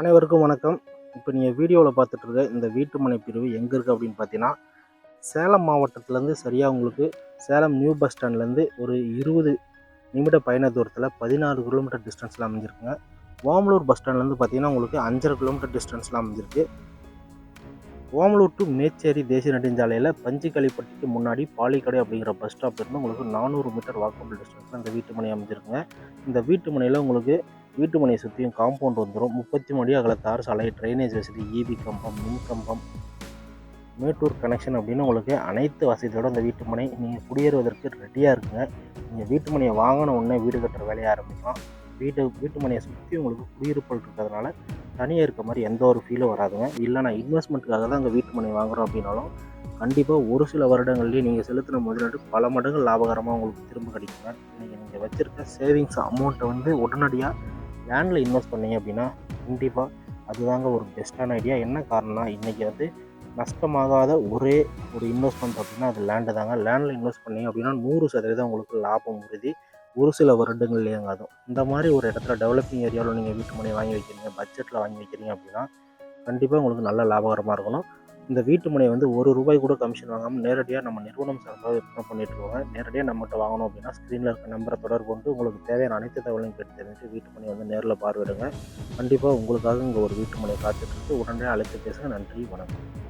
அனைவருக்கும் வணக்கம். இப்போ நீங்கள் வீடியோவில் பார்த்துட்ருக்க இந்த வீட்டுமனை பிரிவு எங்கே இருக்குது அப்படின்னு பார்த்தீங்கன்னா சேலம் மாவட்டத்துலேருந்து சரியாக உங்களுக்கு சேலம் நியூ பஸ் ஸ்டாண்ட்லேருந்து ஒரு இருபது நிமிட பயண தூரத்தில் பதினாறு கிலோமீட்டர் டிஸ்டன்ஸில் அமைஞ்சிருக்குங்க. ஓமலூர் பஸ் ஸ்டாண்ட்லேருந்து பார்த்தீங்கன்னா உங்களுக்கு அஞ்சரை கிலோமீட்டர் டிஸ்டன்ஸில் அமைஞ்சிருக்கு. ஓமலூர் டு மேச்சேரி தேசிய நெடுஞ்சாலையில் பஞ்சிக்கலிப்பட்டிக்கு முன்னாடி பாலிக்கடை அப்படிங்கிற பஸ் ஸ்டாப் இருந்து உங்களுக்கு நானூறு மீட்டர் வாக்கபிள் டிஸ்டன்ஸில் இந்த வீட்டுமனை அமைஞ்சிருக்குங்க. இந்த வீட்டுமனையில் உங்களுக்கு வீட்டு மனையை சுற்றியும் காம்பவுண்ட் வந்துடும் முப்பத்தி மணி அகல சாலை ட்ரைனேஜ் வசதி ஈபி கம்பம் மின் கம்பம் மேட்டூர் கனெக்ஷன் அப்படின்னு உங்களுக்கு அனைத்து வசதியோட இந்த வீட்டு மனை நீங்கள் குடியேறுவதற்கு ரெடியாக இருக்குங்க. நீங்கள் வீட்டு மனையை வாங்கின உடனே வீடு கட்டுற வேலையை ஆரம்பிக்கலாம். வீட்டு வீட்டு மனையை சுற்றி உங்களுக்கு குடியிருப்புகள் இருக்கிறதுனால தனியாக இருக்க மாதிரி எந்த ஒரு ஃபீலும் வராதுங்க. இல்லை நான் இன்வெஸ்ட்மெண்ட்டுக்காக தான் அங்கே வீட்டு மனை வாங்குறோம் அப்படின்னாலும் கண்டிப்பாக ஒரு சில வருடங்கள்லேயே நீங்கள் செலுத்தின முதலீடு பல மடங்கு லாபகரமாக உங்களுக்கு திரும்ப கிடைக்குங்க. நீங்கள் நீங்கள் வச்சுருக்க சேவிங்ஸ் அமௌண்ட்டை வந்து உடனடியாக லேண்டில் இன்வெஸ்ட் பண்ணீங்க அப்படின்னா கண்டிப்பாக அதுதாங்க ஒரு பெஸ்ட்டான ஐடியா என்ன காரணம்னா இன்றைக்கி வந்து நஷ்டமாகாத ஒரே ஒரு இன்வெஸ்ட்மெண்ட் அப்படின்னா அது லேண்டு தாங்க. லேண்டில் இன்வெஸ்ட் பண்ணீங்க அப்படின்னா நூறு சதவீதம் உங்களுக்கு லாபம் உறுதி. ஒரு சில வருடங்கள்லேயேங்க அதுவும். இந்த மாதிரி ஒரு இடத்துல டெவலப்பிங் ஏரியாவில் நீங்கள் வீட்டு மனை வாங்கி வைக்கிறீங்க பட்ஜெட்டில் வாங்கி வைக்கிறீங்க அப்படின்னா கண்டிப்பாக உங்களுக்கு நல்ல லாபகரமாக இருக்கணும் இந்த வீட்டு மனை வந்து ஒரு ரூபாய் கூட கமிஷன் வாங்காமல் நேரடியாக நம்ம நிறுவனம் சார்பாக விற்பனை பண்ணிட்டு இருக்கோம் நேரடியாக நம்மகிட்ட வாங்கணும் அப்படின்னா ஸ்க்ரீனில் இருக்க நம்பரை தொடர்பு கொண்டு உங்களுக்கு தேவையான அனைத்து தகவலையும் கேட்டு தெரிஞ்சு வீட்டு மனை வந்து நேரில் பார்வையிடுங்க. கண்டிப்பாக உங்களுக்காக இங்கே ஒரு வீட்டு மனை காத்துட்டு உடனே அழைத்து பேசுங்க. நன்றி. வணக்கம்.